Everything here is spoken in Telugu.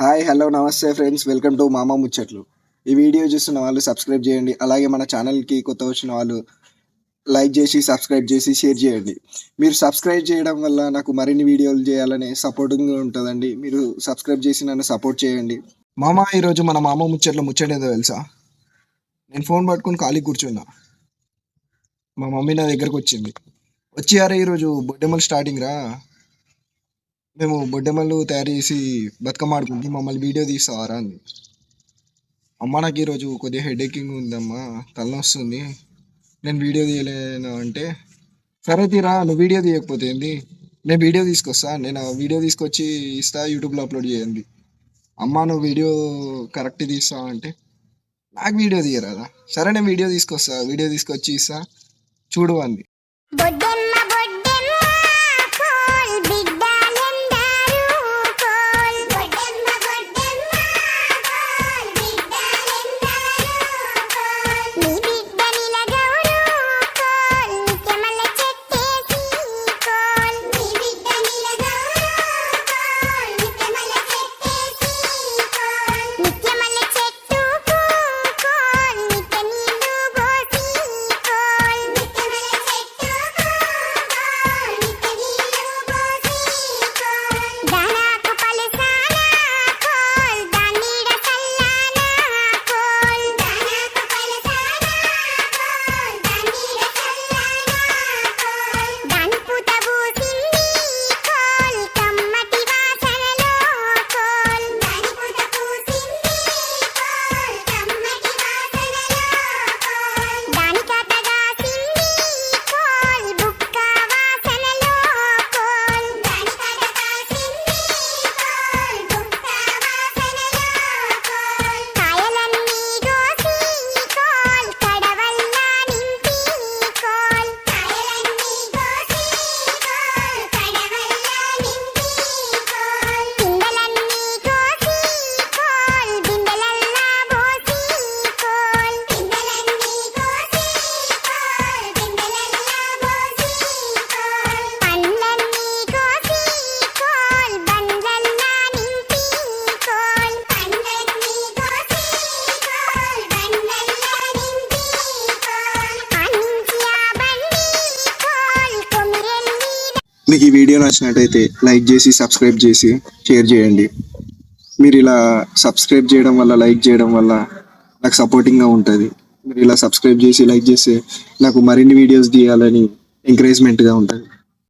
హాయ్ హలో నమస్తే friends. Welcome to Mama Muchchatlu. ఈ వీడియో చూస్తున్న వాళ్ళు సబ్స్క్రైబ్ చేయండి. అలాగే మన ఛానల్కి కొత్త వచ్చిన వాళ్ళు లైక్ చేసి సబ్స్క్రైబ్ చేసి షేర్ చేయండి. మీరు సబ్స్క్రైబ్ చేయడం వల్ల నాకు మరిన్ని వీడియోలు చేయాలనే సపోర్టింగ్గా ఉంటుందండి. మీరు సబ్స్క్రైబ్ చేసి నన్ను సపోర్ట్ చేయండి. మామ ఈరోజు మన మామ ముచ్చట్లో ముచ్చటేదో తెలుసా? నేను ఫోన్ పట్టుకుని ఖాళీ కూర్చున్నా. మా మమ్మీ నా దగ్గరకు వచ్చింది. వచ్చి అరే ఈరోజు బొడ్డెమ్మలు స్టార్టింగ్ రా. మేము బొడ్డెమ్మలు తయారు చేసి బతుకమ్మ ఆడుకుంటే మమ్మల్ని వీడియో తీస్తావారా అంది. అమ్మ నాకు ఈరోజు కొద్దిగా హెడ్ ఎక్కింగ్ ఉందమ్మా తలనొస్తుంది. నేను వీడియో తీయలేను అంటే సరే తీరా నువ్వు వీడియో తీయకపోతే ఏంది? నేను వీడియో తీసుకొస్తా నేను వీడియో తీసుకొచ్చి ఇస్తా యూట్యూబ్లో అప్లోడ్ చేయండి అమ్మ నువ్వు వీడియో కరెక్ట్ తీస్తా అంటే నాకు వీడియో తీయరాదా? సరే నేను వీడియో తీసుకొస్తా వీడియో తీసుకొచ్చి ఇస్తా చూడు అంది. మీకు ఈ వీడియో నచ్చినట్టయితే లైక్ చేసి సబ్స్క్రైబ్ చేసి షేర్ చేయండి. మీరు ఇలా సబ్స్క్రైబ్ చేయడం వల్ల లైక్ చేయడం వల్ల నాకు సపోర్టింగ్గా ఉంటుంది. మీరు ఇలా సబ్స్క్రైబ్ చేసి లైక్ చేస్తే నాకు మరిన్ని వీడియోస్ తీయాలని ఎంకరేజ్మెంట్గా ఉంటుంది.